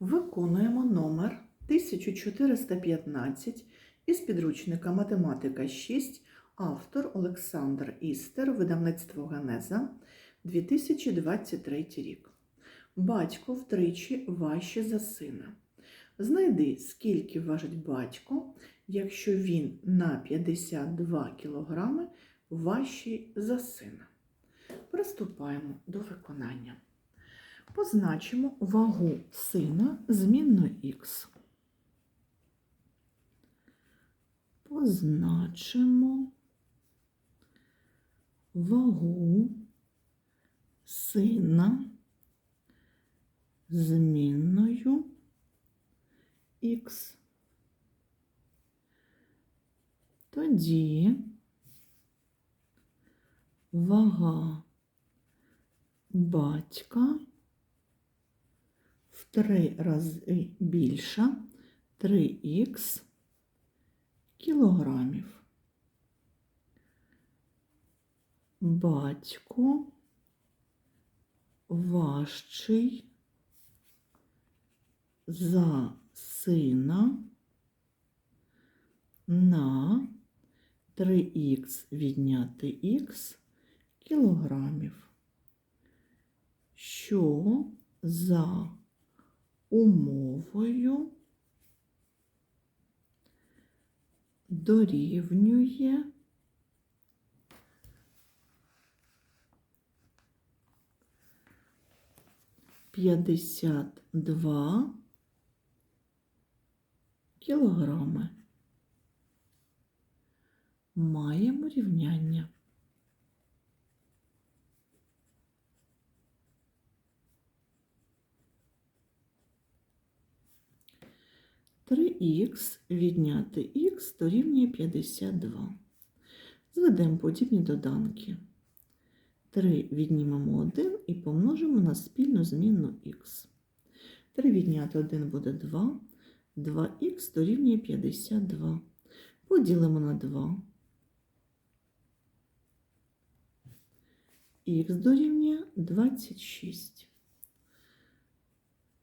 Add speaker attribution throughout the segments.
Speaker 1: Виконуємо номер 1415 із підручника Математика 6, автор Олександр Істер, видавництво Генеза, 2023 рік. Батько втричі важче за сина. Знайди, скільки важить батько, якщо він на 52 кг важчий за сина. Приступаємо до виконання. Позначимо вагу сина змінною х. Позначимо вагу сина змінною х. Тоді вага батька три рази більша 3х кілограмів. Батько важчий за сина на 3х відняти х кілограмів, що за умовою дорівнює п'ятдесят два кілограми. Маємо рівняння. Три х відняти х дорівнює 52. Зведемо подібні доданки. 3 віднімемо 1 і помножимо на спільну змінну х. 3 відняти 1 буде 2. 2х дорівнює 52. Поділимо на 2. Х дорівнює 26.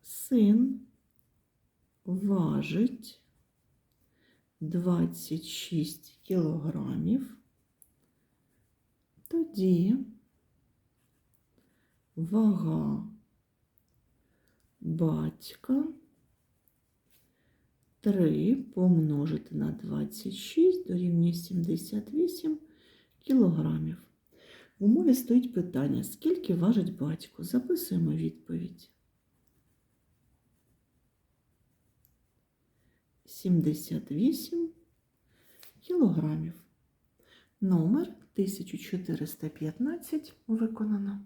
Speaker 1: Син важить 26 кілограмів. Тоді вага батька 3 помножити на 26 дорівнює 78 кілограмів. В умові стоїть питання, скільки важить батько? Записуємо відповідь. 78 кілограмів. Номер 1415 виконано.